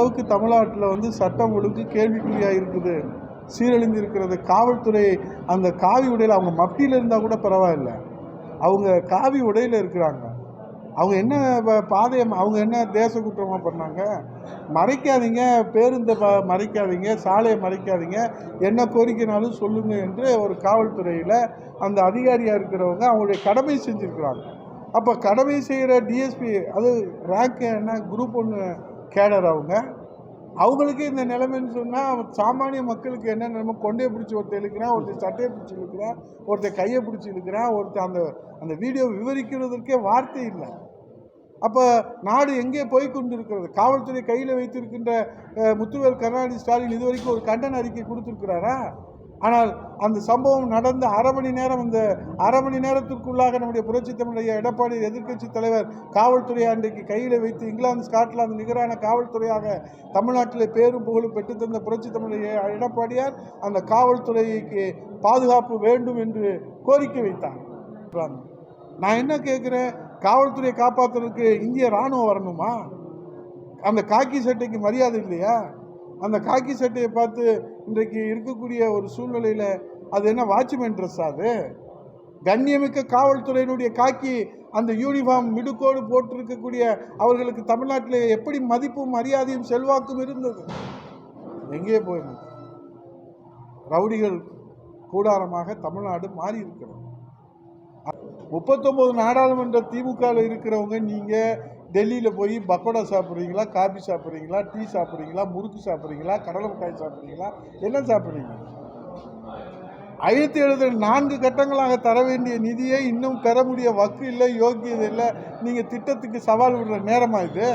அளவுக்கு தமிழ்நாட்டில் வந்து சட்டம் ஒழுங்கு கேள்விக்குறியாக இருக்குது? சீரழிந்து இருக்கிறது காவல்துறை அந்த காவி உடையில் அவங்க மப்டியில் இருந்தால் கூட பரவாயில்ல. அவங்க காவி உடையில் இருக்கிறாங்க. அவங்க என்ன பாதையம் பாதையை அவங்க என்ன தேச குற்றமாக பண்ணாங்க? மறைக்காதீங்க பேருந்தை ப மறைக்காதீங்க சாலையை மறைக்காதீங்க. என்ன கோரிக்கைனாலும் சொல்லுங்க என்று ஒரு காவல்துறையில் அந்த அதிகாரியாக இருக்கிறவங்க அவங்களுடைய கடமை செஞ்சுருக்கிறாங்க. அப்போ கடமை செய்கிற டிஎஸ்பி அது ரேங்க் என்ன? குரூப் ஒன்று கேடர் அவங்க. அவங்களுக்கு இந்த நிலைமைன்னு சொன்னால் சாமானிய மக்களுக்கு என்ன நிலைமை? கொண்டையை பிடிச்சி ஒருத்தர் இழுக்கிறான் ஒருத்தர் சட்டையை பிடிச்சி இழுக்கிறான் ஒருத்தர் கையை பிடிச்சி இழுக்கிறான் ஒருத்தர் அந்த அந்த வீடியோ விவரிக்கிறதுக்கே வார்த்தை இல்லை. அப்போ நாடு எங்கே போய் கொண்டிருக்கிறது? காவல்துறை கையில் வைத்திருக்கின்ற முத்துவேல் கருணாநிதி ஸ்டாலின் இதுவரைக்கும் ஒரு கண்டன அறிக்கை கொடுத்துருக்கிறாரா? ஆனால் அந்த சம்பவம் நடந்த அரை மணி நேரம் அந்த அரை மணி நேரத்திற்குள்ளாக நம்முடைய புரட்சி தமிழைய எடப்பாடி எதிர்க்கட்சி தலைவர் காவல்துறை அன்றைக்கு கையில் வைத்து இங்கிலாந்து ஸ்காட்லாந்து நிகரான காவல்துறையாக தமிழ்நாட்டில் பேரும் புகழும் பெற்றுத்தந்த புரட்சி தமிழைய எடப்பாடியார் அந்த காவல்துறைக்கு பாதுகாப்பு வேண்டும் என்று கோரிக்கை வைத்தார். நான் என்ன கேட்குறேன்? காவல்துறையை காப்பாற்றுறதுக்கு இந்திய ராணுவம் வரணுமா? அந்த காக்கி சட்டைக்கு மரியாதை இல்லையா? அந்த காக்கி சட்டையை பார்த்து இன்றைக்கு இருக்கக்கூடிய ஒரு சூழ்நிலையில் அது என்ன வாட்ச்மேன் ட்ரெஸ் அது? கண்ணியமிக்க காவல்துறையினுடைய காக்கி அந்த யூனிஃபார்ம் மிடுக்கோடு போட்டிருக்கக்கூடிய அவர்களுக்கு தமிழ்நாட்டில் எப்படி மதிப்பும் மரியாதையும் செல்வாக்கும் இருந்தது? எங்கே போயிருந்தது. ரவுடிகள் கூடாரமாக தமிழ்நாடு மாறி இருக்கிறது. முப்பத்தொம்போது நாடாளுமன்ற திமுகவில் இருக்கிறவங்க நீங்கள் டெல்லியில் போய் பக்கோடா சாப்பிட்றீங்களா காபி சாப்பிட்றீங்களா டீ சாப்பிட்றீங்களா முறுக்கு சாப்பிட்றீங்களா கடலை மிட்டாய் சாப்பிட்றீங்களா என்ன சாப்பிட்றீங்க? ஐநூற்றி எழுபத்தி நான்கு கட்டங்களாக தர வேண்டிய நிதியை இன்னும் பெற முடிய வக்கு இல்லை யோக்கியது இல்லை. நீங்கள் திட்டத்துக்கு சவால் விடுற நேரமா இது?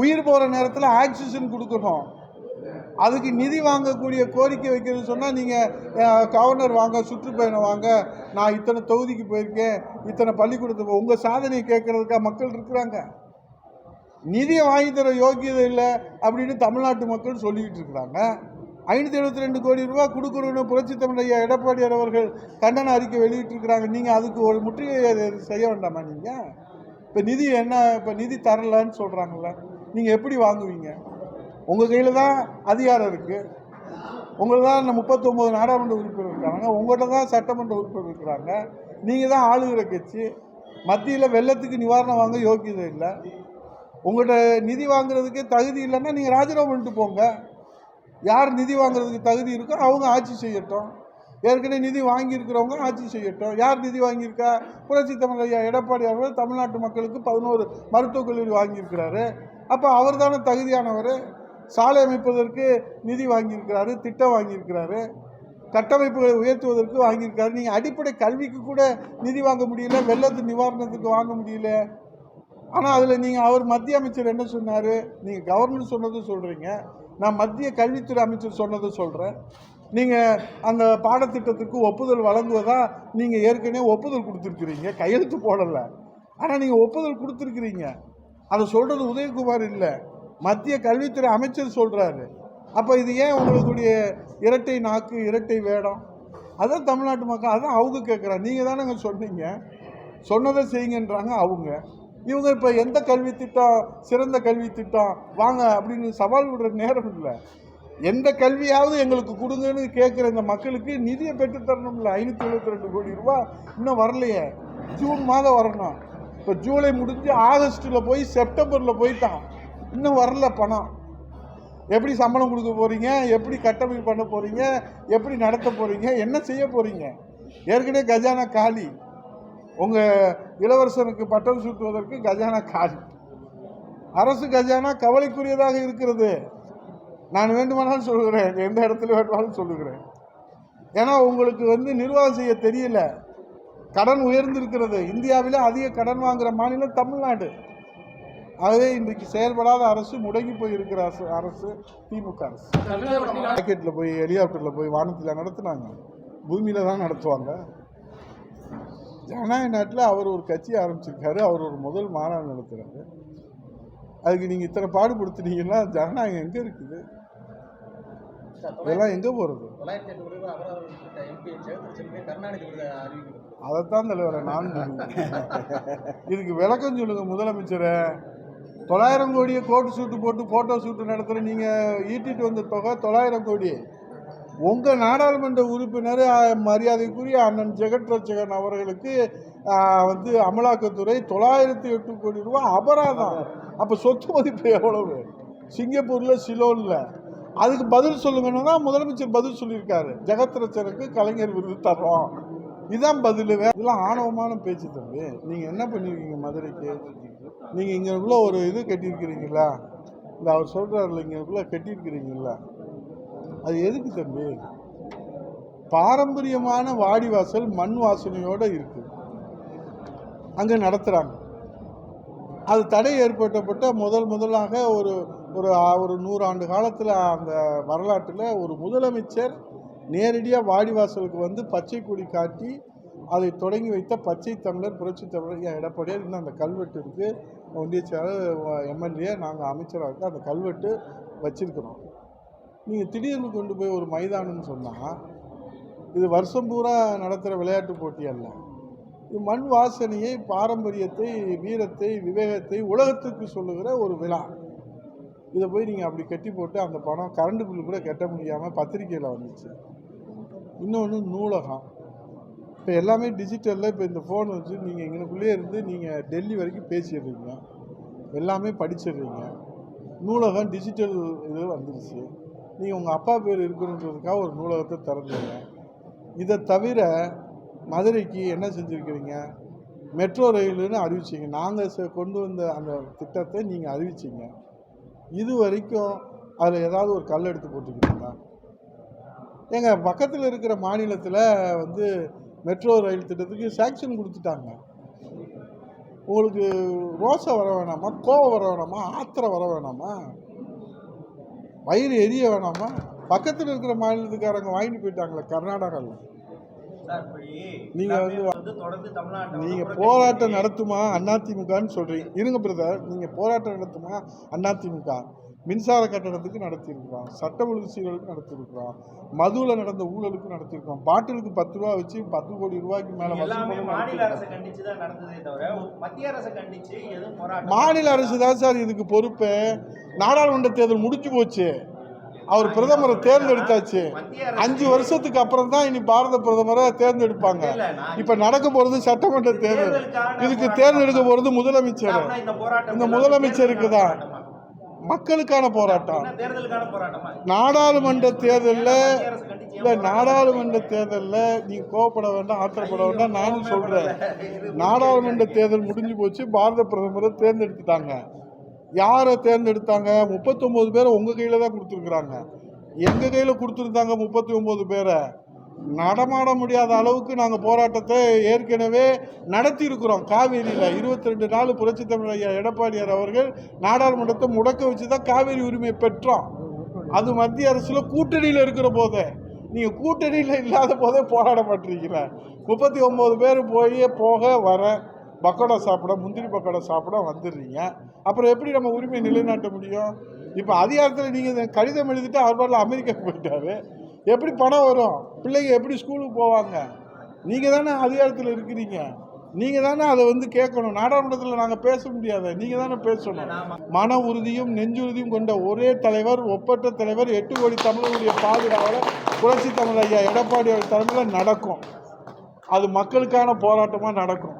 உயிர் போகிற நேரத்தில் ஆக்சிஜன் கொடுக்கணும். அதுக்கு நிதி வாங்கக்கூடிய கோரிக்கை வைக்கிறது சொன்னால் நீங்கள் கவர்னர் வாங்க சுற்றுப்பயணம் வாங்க. நான் இத்தனை தொகுதிக்கு போயிருக்கேன் இத்தனை பள்ளிக்கூடத்துக்கு உங்கள் சாதனையை கேட்கறதுக்காக மக்கள் இருக்கிறாங்க. நிதியை வாங்கி தர யோக்கியதை இல்லை அப்படின்னு தமிழ்நாட்டு மக்கள் சொல்லிக்கிட்டு இருக்கிறாங்க. ஐநூற்றி எழுபத்தி ரெண்டு கோடி ரூபா கொடுக்கணும்னு புரட்சி தமிழையா ஐயா எடப்பாடியார் அவர்கள் கண்டன அறிக்கை வெளியிட்டிருக்கிறாங்க நீங்கள் அதுக்கு ஒரு முற்றுகை செய்ய வேண்டாமா நீங்கள் இப்போ நிதி என்ன இப்போ நிதி தரலன்னு சொல்கிறாங்கல்ல நீங்கள் எப்படி வாங்குவீங்க? உங்கள் கையில் தான் அதிகாரம் இருக்குது உங்களை தான் இந்த முப்பத்தொம்போது நாடாளுமன்ற உறுப்பினர் இருக்காங்க. உங்கள்கிட்ட தான் சட்டமன்ற உறுப்பினர் இருக்கிறாங்க. நீங்கள் தான் ஆளுகிற கட்சி. மத்தியில் வெள்ளத்துக்கு நிவாரணம் வாங்க யோக்கியதை இல்லை. உங்கள்கிட்ட நிதி வாங்குறதுக்கே தகுதி இல்லைன்னா நீங்கள் ராஜினாமா பண்ணிட்டு போங்க. யார் நிதி வாங்குறதுக்கு தகுதி இருக்கோ அவங்க ஆட்சி செய்யட்டும். ஏற்கனவே நிதி வாங்கியிருக்கிறவங்க ஆட்சி செய்யட்டும். யார் நிதி வாங்கியிருக்கா? புரட்சி தமிழையா எடப்பாடி அவர்கள் தமிழ்நாட்டு மக்களுக்கு பதினோரு மருத்துவக் கல்லூரி வாங்கியிருக்கிறாரு. அப்போ அவர் தானே தகுதியானவர்? சாலை அமைப்பதற்கு நிதி வாங்கியிருக்கிறாரு திட்டம் வாங்கியிருக்கிறாரு. கட்டமைப்புகளை உயர்த்துவதற்கு வாங்கியிருக்காரு நீங்கள் அடிப்படை கல்விக்கு கூட நிதி வாங்க முடியல வெள்ளத்து நிவாரணத்துக்கு வாங்க முடியல. ஆனால் அதில் நீங்கள் அவர் மத்திய அமைச்சர் என்ன சொன்னார்? நீங்கள் கவர்னர் சொன்னதும் சொல்கிறீங்க நான் மத்திய கல்வித்துறை அமைச்சர் சொன்னதும் சொல்கிறேன் நீங்கள் அந்த பாடத்திட்டத்துக்கு ஒப்புதல் வழங்குவதா நீங்கள் ஏற்கனவே ஒப்புதல் கொடுத்துருக்குறீங்க. கையெழுத்து போடலை. ஆனால் நீங்கள் ஒப்புதல் கொடுத்துருக்குறீங்க. அதை சொல்கிறது உதயகுமார் இல்லை. மத்திய கல்வித்துறை அமைச்சர் சொல்கிறாரு அப்போ இது ஏன் உங்களுடைய இரட்டை நாக்கு இரட்டை வேடம்? அதான் தமிழ்நாட்டு மக்கள் அதான் அவங்க கேட்குறாங்க நீங்கள் தானேங்க சொன்னீங்க. சொன்னதை செய்யுங்கன்றாங்க அவங்க. இவங்க இப்போ எந்த கல்வி திட்டம் சிறந்த கல்வி திட்டம் வாங்க அப்படின்னு சவால் விடுற நேரம் இல்லை. எந்த கல்வியாவது எங்களுக்கு கொடுங்கன்னு கேட்குற இந்த மக்களுக்கு நிதியை பெற்றுத்தரணும்ல ஐநூற்றி எழுபத்தி ரெண்டு கோடி ரூபா இன்னும் வரலையே. ஜூன் மாதம் வரணும். இப்போ ஜூலை முடிஞ்சு ஆகஸ்ட்டில் போய் செப்டம்பரில் போயிட்டான். இன்னும் வரல பணம். எப்படி சம்பளம் கொடுக்க போகிறீங்க எப்படி கட்டமைப்பு பண்ண போகிறீங்க எப்படி நடத்த போகிறீங்க என்ன செய்ய போகிறீங்க ஏற்கனவே கஜானா காலி. உங்கள் இளவரசனுக்கு பட்டம் சூட்டுவதற்கு கஜானா காலி. அரசு கஜானா கவலைக்குரியதாக இருக்கிறது. நான் வேண்டுமானாலும் சொல்லுகிறேன். எந்த இடத்துல வேண்டுமானாலும் சொல்லுகிறேன். ஏன்னா உங்களுக்கு வந்து நிர்வாகம் செய்ய தெரியல. கடன் உயர்ந்திருக்கிறது. இந்தியாவில் அதிக கடன் வாங்குகிற மாநிலம் தமிழ்நாடு. ஆகவே இன்றைக்கு செயல்படாத அரசு முடங்கி போய் இருக்கிற அரசு அரசு திமுக அரசு. ராக்கெட்டில் போய் ஹெலிகாப்டரில் போய் வானத்தில் நடத்துனாங்க. பூமியில் தான் நடத்துவாங்க. ஜனநாயக நாட்டில் அவர் ஒரு கட்சி ஆரம்பிச்சிருக்காரு அவர் ஒரு முதல் மாநாடு நடத்துகிறாரு அதுக்கு நீங்கள் இத்தனை பாடுபடுத்துனீங்கன்னா ஜனநாயகம் எங்கே இருக்குது? இதெல்லாம் எங்கே போகிறது அதைத்தான் தலைவரை நான் இதுக்கு விளக்கம் சொல்லுங்கள் முதலமைச்சரை. தொள்ளாயிரம் கோடியை கோட்டு சூட்டு போட்டு ஃபோட்டோ ஷூட்டு நடத்துகிற நீங்கள் ஈட்டிட்டு வந்த தொகை தொள்ளாயிரம் கோடி. உங்கள் நாடாளுமன்ற உறுப்பினர் மரியாதைக்குரிய அண்ணன் ஜெகத் ரட்சகன் அவர்களுக்கு வந்து அமலாக்கத்துறை தொள்ளாயிரத்தி எட்டு கோடி ரூபாய் அபராதம். அப்போ சொத்து மதிப்பு எவ்வளவு? சிங்கப்பூரில் சிலோனில். அதுக்கு பதில் சொல்லுங்கன்னா முதலமைச்சர் பதில் சொல்லியிருக்காரு. ஜெகத் ரட்சகனுக்கு கலைஞர் விருது தர்றோம். இதுதான் பதில். இதெல்லாம் ஆணவமான பேச்சு தம்பி. நீங்கள் என்ன பண்ணியிருக்கீங்க மதுரைக்கு? நீங்கள் இங்கேக்குள்ள ஒரு இது கட்டியிருக்கிறீங்களா? இல்லை அவர் சொல்கிறாருல இங்கேக்குள்ள கட்டியிருக்கிறீங்களா? அது எதுக்கு தம்பி? பாரம்பரியமான வாடிவாசல் மண் வாசனையோடு இருக்குது அங்கே நடத்துகிறாங்க அது தடை ஏற்பட்டப்பட்ட முதல் முதலாக ஒரு ஒரு ஒரு நூறாண்டு காலத்தில் அந்த வரலாற்றில் ஒரு முதலமைச்சர் நேரடியாக வாடிவாசலுக்கு வந்து பச்சை கொடி காட்டி அதை தொடங்கி வைத்த பச்சை தமிழர் புரட்சி தமிழர் என் எடப்பாடியார் இன்னும் அந்த கல்வெட்டு இருக்குது ஒன்றிய செயலர் எம்எல்ஏ நாங்கள் அமைச்சராக இருக்க அந்த கல்வெட்டு வச்சிருக்கிறோம். நீங்கள் திடீர்னு கொண்டு போய் ஒரு மைதானம்னு சொன்னால் இது வருஷம் பூரா நடத்துகிற விளையாட்டு போட்டி அல்ல. இது மண் வாசனையை பாரம்பரியத்தை வீரத்தை விவேகத்தை உலகத்துக்கு சொல்லுகிற ஒரு விழா. இதை போய் நீங்கள் அப்படி கட்டி போட்டு அந்த பணம் கரண்ட் பில்லு கூட கட்ட முடியாமல் பத்திரிக்கையில் வந்துச்சு. இன்னொன்று நூலகம். இப்போ எல்லாமே டிஜிட்டலில் இப்போ இந்த ஃபோன் வச்சு நீங்கள் எங்களுக்குள்ளேயே இருந்து நீங்கள் டெல்லி வரைக்கும் பேசிடுறீங்க. எல்லாமே படிச்சிடுறீங்க. நூலகம் டிஜிட்டல் இது வந்துருச்சு. நீங்கள் உங்கள் அப்பா பேர் இருக்கணுன்றதுக்காக ஒரு நூலகத்தை திறந்தீங்க. இதை தவிர மதுரைக்கு என்ன செஞ்சுருக்கிறீங்க? மெட்ரோ ரயிலுன்னு அறிவிச்சிங்க. நாங்கள் கொண்டு வந்த அந்த திட்டத்தை நீங்கள் அறிவிச்சிங்க. இது வரைக்கும் அதில் ஏதாவது ஒரு கல் எடுத்து போட்டுக்கிட்டீங்களா? எங்கள் பக்கத்தில் இருக்கிற மாநிலத்தில் வந்து மெட்ரோ ரயில் திட்டத்துக்கு சாங்ஷன் கொடுத்துட்டாங்க. உங்களுக்கு ரோசை வர வேணாமா? கோவம் வர வேணாமா? ஆத்திரம் வர வேணாமா? வயிறு எரிய வேணாமா? பக்கத்தில் இருக்கிற மாநிலத்துக்காரங்க வாங்கிட்டு போயிட்டாங்களே கர்நாடகாவில் சார் இப்படி நீங்க வந்து- நீங்கள் போராட்டம் நடத்துமா? அதிமுகன்னு சொல்கிறீங்க இருங்க பிரதர் நீங்கள் போராட்டம் நடத்துமா? அதிமுக மின்சார கட்டணத்துக்கு நடத்தியிருக்கிறோம் சட்ட ஒழுங்கு சீரலுக்கு நடத்தியிருக்கிறோம் மதுவில் நடந்த ஊழலுக்கு நடத்தியிருக்கோம் பாட்டிலுக்கு பத்து ரூபா வச்சு பத்து கோடி ரூபாய்க்கு மேலே மாநில. அரசை தான் சார் இதுக்கு பொறுப்பு. நாடாளுமன்ற தேர்தல் முடிஞ்சு போச்சு. அவர் பிரதமரை தேர்ந்தெடுத்தாச்சு. அஞ்சு வருஷத்துக்கு அப்புறம் தான் இனி பாரத பிரதமரை தேர்ந்தெடுப்பாங்க. இப்ப நடக்க போறது சட்டமன்ற தேர்தல். இதுக்கு தேர்ந்தெடுக்க போறது முதலமைச்சர். இந்த முதலமைச்சருக்கு தான். மக்களுக்கான போராட்டம். நாடாளுமன்ற தேர்தலில் இல்ல? நாடாளுமன்ற தேர்தலில் நீங்க கோவப்பட வேண்டாம் ஆத்திரப்பட வேண்டாம் நானும் சொல்றேன். இது நாடாளுமன்ற தேர்தல் முடிஞ்சு போச்சு பாரத பிரதமரை தேர்ந்தெடுத்துட்டாங்க. யாரை தேர்ந்தெடுத்தாங்க? முப்பத்தொம்போது பேரை உங்கள் கையில் தான் கொடுத்துருக்குறாங்க. எங்கள் கையில் கொடுத்துருந்தாங்க முப்பத்தி ஒம்பது பேரை? நடமாட முடியாத அளவுக்கு நாங்கள் போராட்டத்தை ஏற்கனவே நடத்தியிருக்கிறோம். காவேரியில் இருபத்தி ரெண்டு நாள் புரட்சி தமிழ் ஐயா எடப்பாடியார் அவர்கள் நாடாளுமன்றத்தை முடக்க வச்சு தான் காவேரி உரிமை பெற்றோம். அது மத்திய அரசில் கூட்டணியில் இருக்கிற போதே நீங்கள் கூட்டணியில் இல்லாத போதே போராட மாட்டீங்களா முப்பத்தி ஒம்பது பேர் போய் போக வர பக்கோடா சாப்பிட முந்திரி பக்கோடா சாப்பிட வந்துடுறீங்க. அப்புறம் எப்படி நம்ம உரிமையை நிலைநாட்ட முடியும்? இப்போ அதிகாரத்தில் நீங்கள் கடிதம் எழுதிட்டு அவர் பாடல அமெரிக்கா போயிட்டாரு. எப்படி பணம் வரும்? பிள்ளைங்க எப்படி ஸ்கூலுக்கு போவாங்க? நீங்கள் தானே அதிகாரத்தில் இருக்கிறீங்க. நீங்கள் தானே அதை வந்து கேட்கணும். நாடாளுமன்றத்தில் நாங்கள் பேச முடியாது. நீங்கள் தானே பேசணும். மன உறுதியும் நெஞ்சுறுதியும் கொண்ட ஒரே தலைவர் ஒப்பற்ற தலைவர் எட்டு கோடி தமிழருடைய பாதுகாவலர் புரட்சி தமிழ் ஐயா எடப்பாடி தலைமையில் நடக்கும். அது மக்களுக்கான போராட்டமாக நடக்கும்.